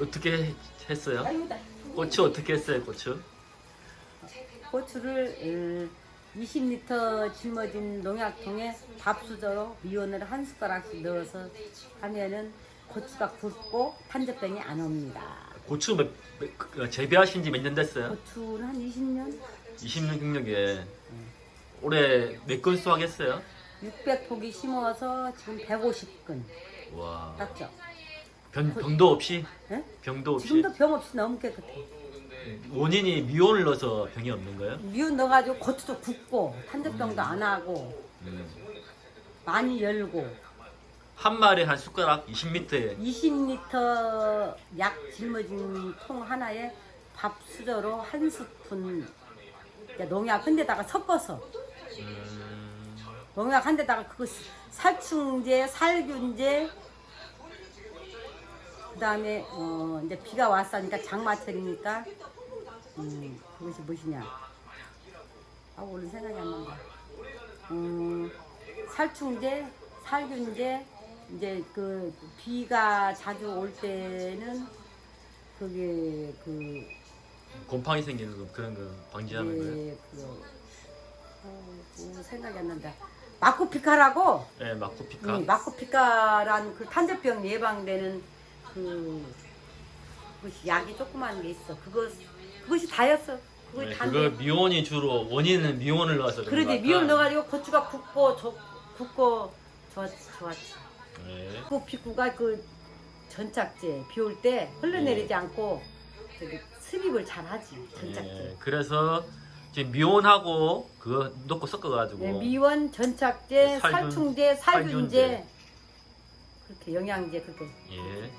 어떻게 했어요? 고추 어떻게 했어요? 고추? 고추를 20리터 짊어진 농약통에 밥수저로 미온을 한 숟가락씩 넣어서 하면은 고추가 굵고 탄저병이 안 옵니다. 고추 몇, 몇- 그, 재배하신 지 몇 년 됐어요? 고추는 한 20년? 20년 경력에 올해 몇 건 수확했어요? 600포기 심어서 지금 150근 와 땄죠. 병, 병도 없이? 예? 병도 없이? 지금도 병 없이 너무 깨끗해. 원인이 미온을 넣어서 병이 없는 거예요? 미온 넣어가지고 고추도 굵고 탄저병도 안 하고 음. 많이 열고 한 마리 한 숟가락 20m에 20리터 약 짊어진 통 하나에 밥 수저로 한 스푼 이제 농약 한 데다가 섞어서 음, 농약 한 데다가 그거 살충제, 살균제 그 다음에 어 이제 비가 왔으니까 장마철이니까 음 그것이 무엇이냐. 아 오늘 생각이 안 난다. 음 살충제, 살균제 이제 그 비가 자주 올 때는 그게 그 곰팡이 생기는 거 그런 거 방지하는 거예요? 예, 그 어, 그 생각이 안 난다. 마코피카라고? 네, 마코피카. 이 마코피카란 그 탄저병 예방되는 그 그것이 약이 조그만 게 있어. 그거 그것이 다였어. 그것이 네, 다인데. 그거 미온이 주로 원인은 미온을 넣어서 그런 그러지 것 같다. 넣어가지고 고추가 굵고 저, 굵고 좋았지 좋았지. 네. 그 피구가 그 전착제 비 올 때 흘러내리지 네. 않고 저기 습입을 잘 하지 전착제. 예, 그래서 지금 미온하고 그거 넣고 섞어가지고 네, 미원, 전착제, 네, 살균- 살충제, 살균제 살균제. 그렇게 영양제 그렇게 예